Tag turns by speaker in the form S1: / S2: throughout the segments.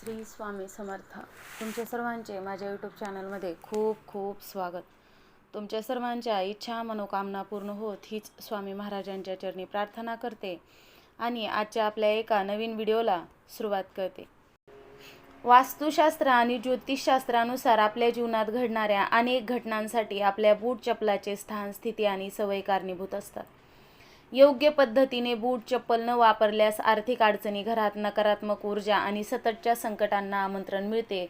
S1: श्री स्वामी समर्थ. तुमच्या सर्वांचे माझ्या यूट्यूब चॅनलमध्ये खूप खूप स्वागत. तुमच्या सर्वांच्या इच्छा मनोकामना पूर्ण होत हीच स्वामी महाराजांच्या चरणी प्रार्थना करते आणि आजच्या आपल्या एका नवीन व्हिडिओला सुरुवात करते. वास्तुशास्त्र आणि ज्योतिषशास्त्रानुसार आपल्या जीवनात घडणाऱ्या अनेक घटनांसाठी आपल्या बूट चपलाचे स्थान स्थिती आणि सवय कारणीभूत असतात. योग्य पद्धतीने बूट चप्पल न वापरल्यास आर्थिक अडचणी घरात नकारात्मक ऊर्जा आणि सततच्या संकटांना आमंत्रण मिळते.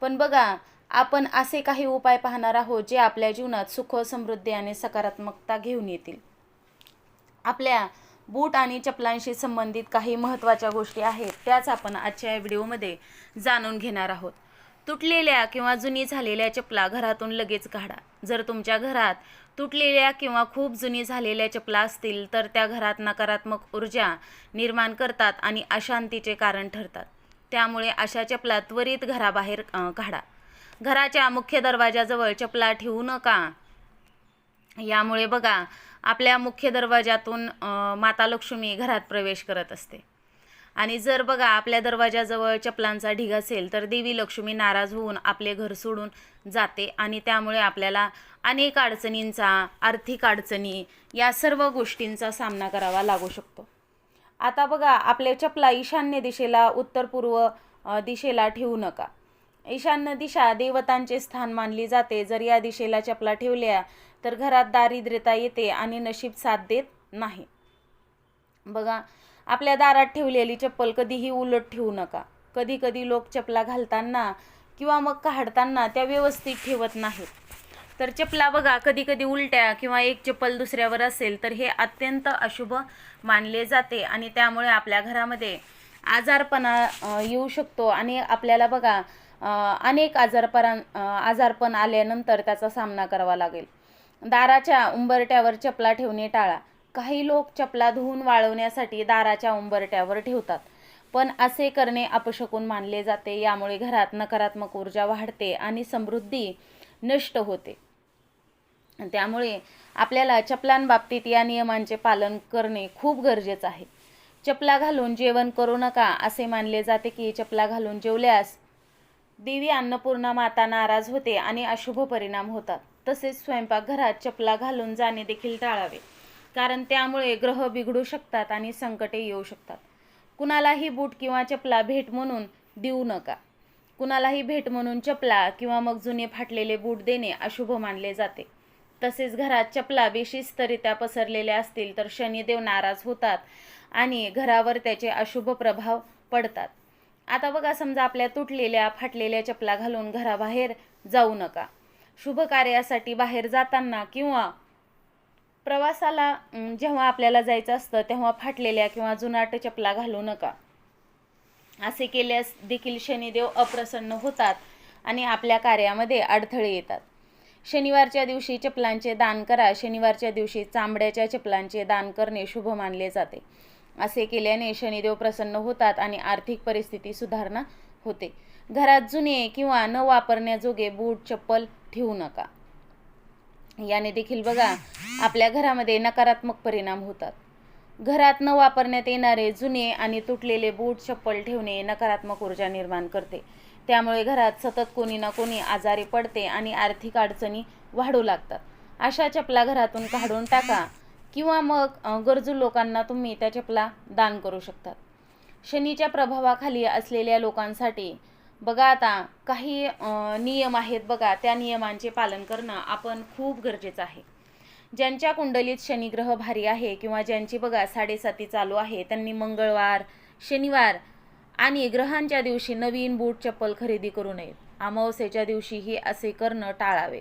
S1: पण बघा आपण असे काही उपाय पाहणार आहोत जे आपल्या जीवनात सुख समृद्धी आणि सकारात्मकता घेऊन येतील. आपल्या बूट आणि चपलांशी संबंधित काही महत्त्वाच्या गोष्टी आहेत त्याच आपण आजच्या या व्हिडिओमध्ये जाणून घेणार आहोत. तुटलेल्या किंवा जुनी झालेल्या चपला घरातून लगेच काढा. जर तुमच्या घरात तुटलेल्या किंवा खूप जुनी झालेल्या चपला असतील तर त्या घरात नकारात्मक ऊर्जा निर्माण करतात आणि अशांतीचे कारण ठरतात. त्यामुळे अशा चपला त्वरित घराबाहेर काढा. घराच्या मुख्य दरवाजाजवळ चपला ठेवू नका. यामुळे बघा आपल्या मुख्य दरवाजातून माता लक्ष्मी घरात प्रवेश करत असते. आणि जर बघा आपल्या दरवाजाजवळ चपलांचा ढीग असेल तर देवी लक्ष्मी नाराज होऊन आपले घर सोडून जाते आणि त्यामुळे आपल्याला अनेक अडचणींचा आर्थिक अडचणी या सर्व गोष्टींचा सामना करावा लागू शकतो. आता बघा आपल्या चपला ईशान्य दिशेला उत्तर पूर्व दिशेला ठेवू नका. ईशान्य दिशा देवतांचे स्थान मानली जाते. जर या दिशेला चपला ठेवल्या तर घरात दारिद्र्यता येते आणि नशीब साथ देत नाही. बघा आपल्या दारात ठेवलेली चप्पल कधीही उलट ठेवू नका. कधी कधी लोक चपला घालताना किंवा मग काढताना त्या व्यवस्थित ठेवत नाहीत. तर चपला बघा कधी कधी उलट्या किंवा एक चप्पल दुसऱ्यावर असेल तर हे अत्यंत अशुभ मानले जाते आणि त्यामुळे आपल्या घरामध्ये आजारपणा येऊ शकतो आणि आपल्याला बघा अनेक आजारपण आजारपण आल्यानंतर त्याचा सामना करावा लागेल. दाराच्या उंबरट्यावर चपला ठेवणे टाळा. काही लोक चपला धुवून वाळवण्यासाठी दाराच्या उंबरट्यावर ठेवतात. पण असे करणे अपशकून मानले जाते यामुळे घरात नकारात्मक ऊर्जा वाढते आणि समृद्धी नष्ट होते. त्यामुळे आपल्याला चपलांबाबतीत या नियमांचे पालन करणे खूप गरजेचं आहे. चपला घालून जेवण करू नका असे मानले जाते की चपला घालून जेवल्यास देवी अन्नपूर्णा माता नाराज होते आणि अशुभ परिणाम होतात. तसेच स्वयंपाकघरात चपला घालून जाणे देखील टाळावे. कारण त्यामुळे ग्रह बिघडू शकतात आणि संकटे येऊ शकतात. कुणालाही बूट किंवा चपला भेट म्हणून देऊ नका. कुणालाही भेट म्हणून चपला किंवा मग जुने फाटलेले बूट देणे अशुभ मानले जाते. तसेच घरात चपला बेशिस्तरित्या पसरलेल्या असतील तर शनिदेव नाराज होतात आणि घरावर त्याचे अशुभ प्रभाव पडतात. आता बघा समजा आपल्या तुटलेल्या फाटलेल्या चपला घालून घराबाहेर जाऊ नका. शुभ कार्यासाठी बाहेर जाताना किंवा प्रवासाला जेव्हा आपल्याला जायचं असतं तेव्हा फाटलेल्या किंवा जुनाट चपला घालू नका. असे केल्यास देखील शनिदेव अप्रसन्न होतात आणि आपल्या कार्यामध्ये अडथळे येतात. शनिवारच्या दिवशी चपलांचे दान करा. शनिवारच्या दिवशी चांबड्याच्या चपलांचे दान करणे शुभ मानले जाते. असे केल्याने शनिदेव प्रसन्न होतात आणि आर्थिक परिस्थिती सुधारणा होते. घरात जुने किंवा न वापरण्याजोगे बूट चप्पल ठेवू नका. याने देखील बघा आपल्या घरामध्ये नकारात्मक परिणाम होतात. घरात न वापरण्यात येणारे जुने आणि तुटलेले बूट चप्पल ठेवणे नकारात्मक ऊर्जा निर्माण करते. त्यामुळे घरात सतत कोणी ना कोणी आजारी पडते आणि आर्थिक अडचणी वाढू लागतात. अशा चपला घरातून काढून टाका किंवा मग गरजू लोकांना तुम्ही त्या चपला दान करू शकतात. शनीच्या प्रभावाखाली असलेल्या लोकांसाठी बघा आता काही नियम आहेत बघा त्या नियमांचे पालन करणं आपण खूप गरजेचं आहे. ज्यांच्या कुंडलीत शनिग्रह भारी आहे किंवा ज्यांची बघा साडेसाती चालू आहे त्यांनी मंगळवार शनिवार आणि ग्रहांच्या दिवशी नवीन बूट चप्पल खरेदी करू नये. अमावस्येच्या दिवशीही असे करणं टाळावे.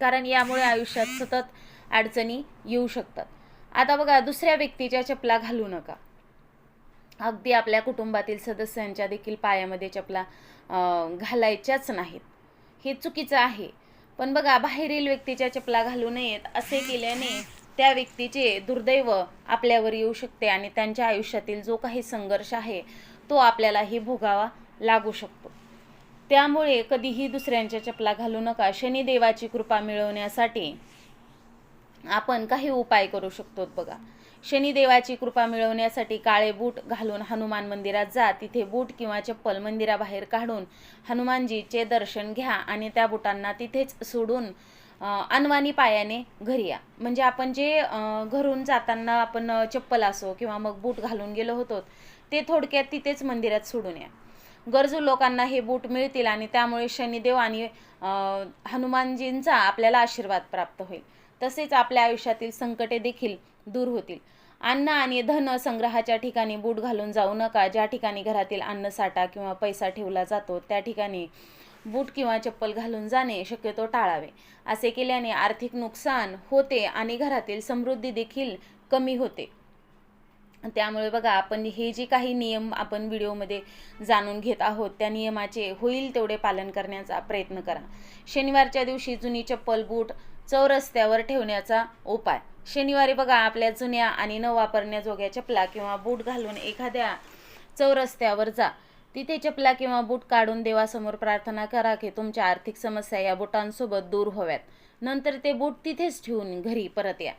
S1: कारण यामुळे आयुष्यात सतत अडचणी येऊ शकतात. आता बघा दुसऱ्या व्यक्तीच्या चपला घालू नका. अगदी आपल्या कुटुंबातील सदस्यांच्या देखील पायामध्ये चपला घालायच्याच नाहीत. हे चुकीचं आहे. पण बघा बाहेरील व्यक्तीच्या चपला घालू नयेत असे केल्याने त्या व्यक्तीचे दुर्दैव आपल्यावर येऊ शकते आणि त्यांच्या आयुष्यातील जो काही संघर्ष आहे तो आपल्यालाही भोगावा लागू शकतो. त्यामुळे कधीही दुसऱ्यांच्या चपला घालू नका. शनिदेवाची कृपा मिळवण्यासाठी आपण काही उपाय करू शकतो बघा. शनिदेवाची कृपा मिळवण्यासाठी काळे बूट घालून हनुमान मंदिरात जा. तिथे बूट किंवा चप्पल मंदिराबाहेर काढून हनुमानजीचे दर्शन घ्या आणि त्या बुटांना तिथेच सोडून अनवानी पायाने घरी या. म्हणजे आपण जे घरून जाताना आपण चप्पल असो किंवा मग बूट घालून गेलो होतो ते थोडक्यात तिथेच मंदिरात सोडून या. गरजू लोकांना हे बूट मिळतील आणि त्यामुळे शनिदेव आणि हनुमानजींचा आपल्याला आशीर्वाद प्राप्त होईल. तसेच आपल्या आयुष्यातील संकटे देखील दूर होतील. अन्न आणि धन संग्रहाच्या ठिकाणी बूट घालून जाऊ नका. ज्या ठिकाणी घरातील अन्नसाठा किंवा पैसा ठेवला जातो त्या ठिकाणी बूट किंवा चप्पल घालून जाणे शक्यतो टाळावे. असे केल्याने आर्थिक नुकसान होते आणि घरातील समृद्धी देखील कमी होते. त्यामुळे बघा आपण हे जे काही नियम आपण व्हिडिओमध्ये जाणून घेत आहोत त्या नियमाचे होईल तेवढे पालन करण्याचा प्रयत्न करा. शनिवारच्या दिवशी जुनी चप्पल बूट चौरस्त्यावर ठेवण्याचा उपाय. शनिवारी बघा आपल्या जुन्या आणि न वापरण्याजोग्या चपला किंवा बूट घालून एखाद्या चौरस्त्यावर जा. तिथे चपला किंवा बूट काढून देवासमोर प्रार्थना करा की तुमच्या आर्थिक समस्या या बुटांसोबत दूर व्हाव्यात. नंतर ते बूट तिथेच ठेवून घरी परत या.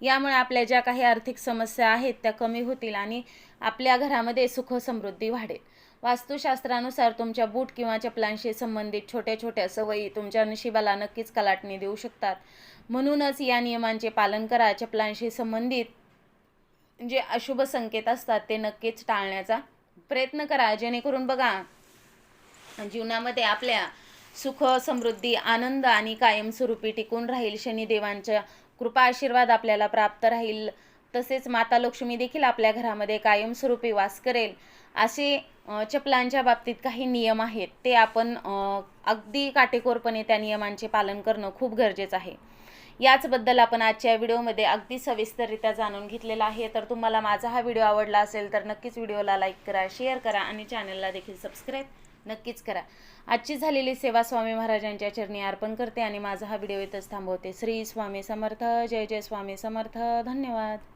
S1: यामुळे आपल्या ज्या काही आर्थिक समस्या आहेत त्या कमी होतील आणि आपल्या घरामध्ये सुख समृद्धी वाढेल. वास्तुशास्त्रानुसार तुमच्या बूट किंवा चपलांशी संबंधित छोट्या छोट्या सवयी तुमच्या नशिबाला नक्कीच कलाटणी देऊ शकतात. म्हणूनच या नियमांचे पालन करा. चपलांशी संबंधित जे अशुभ संकेत असतात ते नक्कीच टाळण्याचा प्रयत्न करा. जेणेकरून बघा जीवनामध्ये आपल्या सुख समृद्धी आनंद आणि कायमस्वरूपी टिकून राहील. शनिदेवांच्या कृपा आशीर्वाद आपल्याला प्राप्त राहील. तसेच माता लक्ष्मी देखील आपल्या घरामध्ये कायमस्वरूपी वास करेल. असे चपलांच्या बाबतीत काही नियम आहेत ते आपण अगदी काटेकोरपणे त्या नियमांचे पालन करणं खूप गरजेचं आहे. याचबद्दल आपण आजच्या व्हिडिओमध्ये अगदी सविस्तररित्या जाणून घेतलेला आहे. तर तुम्हाला माझा हा व्हिडिओ आवडला असेल तर नक्कीच व्हिडिओला लाईक करा शेअर करा आणि चॅनलला देखील सबस्क्राईब नक्कीच करा. आजची झालेली सेवा स्वामी महाराजांच्या चरणी अर्पण करते आणि माझा हा व्हिडिओ इथंच थांबवते. श्री स्वामी समर्थ जय जय स्वामी समर्थ. धन्यवाद.